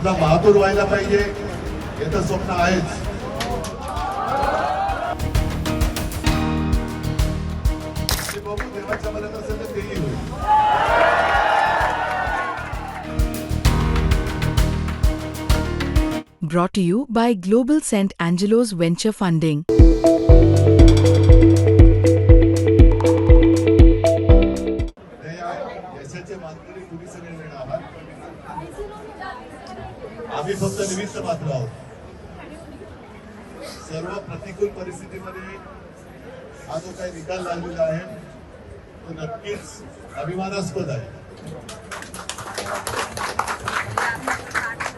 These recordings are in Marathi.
आपला बहादूर व्हायला पाहिजे हे तर स्वप्न ते होईल Brought to you by Global St. Angelo's Venture Funding. आम्ही फक्त निमित्त मात्र आहोत. सर्व प्रतिकूल परिस्थितीमध्ये हा जो काही निकाल लागलेला आहे तो नक्कीच अभिमानास्पद आहे.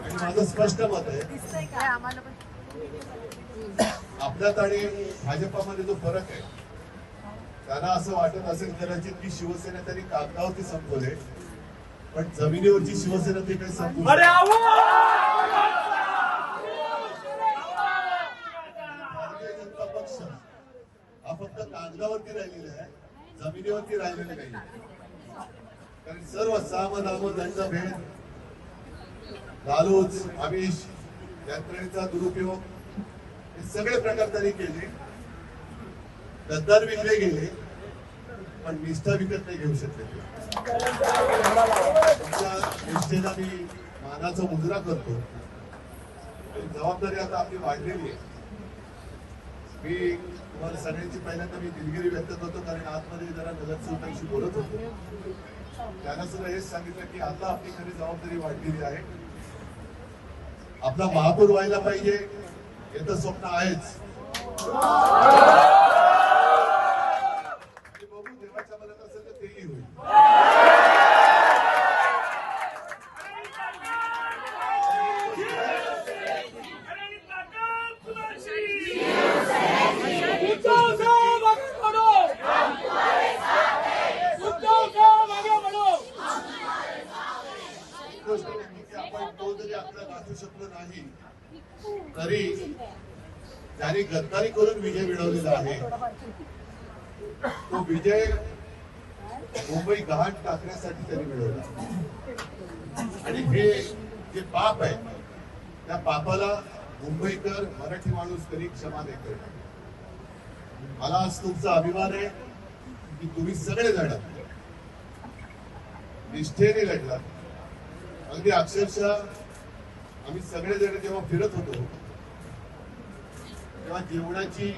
आणि माझं स्पष्ट मत आहे आपल्यात आणि भाजपामध्ये जो फरक आहे त्यांना असं वाटत असेल कदाचित की शिवसेना त्यांनी कागदावरती संपवले पण जमिनीवरची शिवसेना ते काही संपवली हा फक्त कागदावरती राहिलेला आहे जमिनीवरती राहिलेला नाही कारण सर्व साम दाम दंड भेद लालूच आमिष यंत्रणेचा दुरुपयोग हे सगळे प्रकार त्यांनी केले. गद्दार विकले गेले पण निष्ठा विकत नाही घेऊ शकले. तुमच्या निष्ठेला मी मानाचा मुजरा करतो. आणि जबाबदारी आता आपली वाढलेली आहे. मी तुम्हाला सगळ्यांची पहिल्यांदा मी दिलगिरी व्यक्त करतो कारण आतमध्ये जरा नगरसेवकांशी बोलत होतो. त्यांना सुद्धा हेच सांगितलं की आता आपली खरी जबाबदारी वाढलेली आहे. आपला महापौर व्हायला पाहिजे हे तर स्वप्न आहेच. गाठू नाही. तरी त्यांनी गद्दारी करून विजय मिळवलेला आहे. तो विजय मुंबई गहाण टाकण्यासाठी त्यांनी मिळवला. आणि हे जे पाप आहे त्या पापाला मुंबईकर मराठी माणूस कधी क्षमा देतो मला आज तुमचा अभिमान आहे की तुम्ही सगळे जण निष्ठेने लढला अगदी अक्षरशः आम्ही सगळेजण जेव्हा फिरत होतो तेव्हा जेवणाची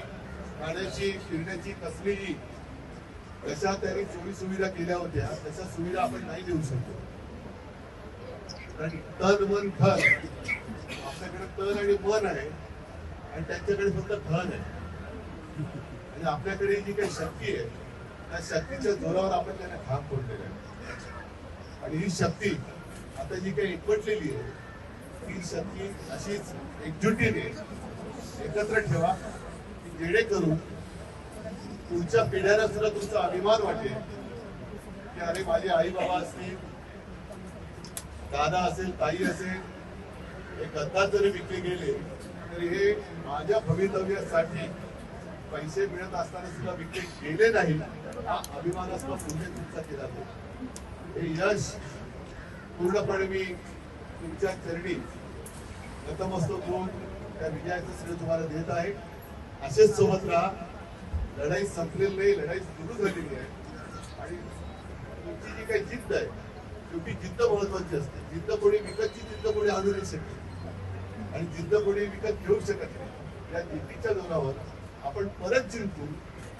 खाण्याची फिरण्याची कसलीही कशा त्यांनी सोयी सुविधा केल्या होत्या तशा सुविधा आपण नाही देऊ शकतो कारण तन मन धन आपल्याकडे तन आणि मन आहे आणि त्यांच्याकडे फक्त धन आहे. आणि आपल्याकडे जी काही शक्ती आहे त्या शक्तीच्या जोरावर आपण त्यांना घाम फोडलेला आहे. आणि ही शक्ती आता जी काही एकवटलेली आहे ती शक्ती अशीच एकजुटीने एकत्र ठेवा जेणेकरून पुढच्या पिढ्याला सुद्धा तुमचा अभिमान वाटेल. की अरे माझे आई बाबा असतील दादा असेल ताई असेल हे गद्दार जरी विकले गेले तरी हे माझ्या भवितव्यासाठी पैसे मिळत असताना सुद्धा विकले गेले नाही. हा अभिमानास्पद उल्लेख तुमचा केला जाईल. हे यश पूर्णपणे मी तुमच्या चरणी नतमस्तक होऊन त्या विजयाचं श्रेय तुम्हाला देत आहे. असेच सोबत राहा. लढाई संपलेली नाही लढाई सुरू झालेली आहे. आणि तुमची जी काही जिद्द आहे शेवटी जिद्द महत्वाची असते. जिद्द कोणी विकतची जिद्द कोणी आणू नाही शकते. आणि जिद्द कोणी विकत घेऊ शकत नाही. या जिद्दीच्या जोरावर आपण परत जिंकू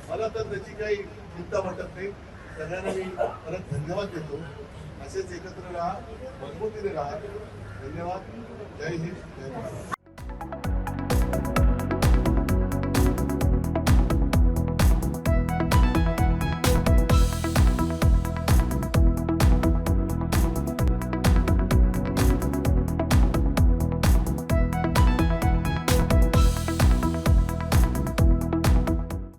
मला तर त्याची काही चिंता वाटत नाही. सगळ्यांना मी परत धन्यवाद देतो. असेच एकत्र राहा मजबूतीने राहा. धन्यवाद. जय हिंद. जय भारत.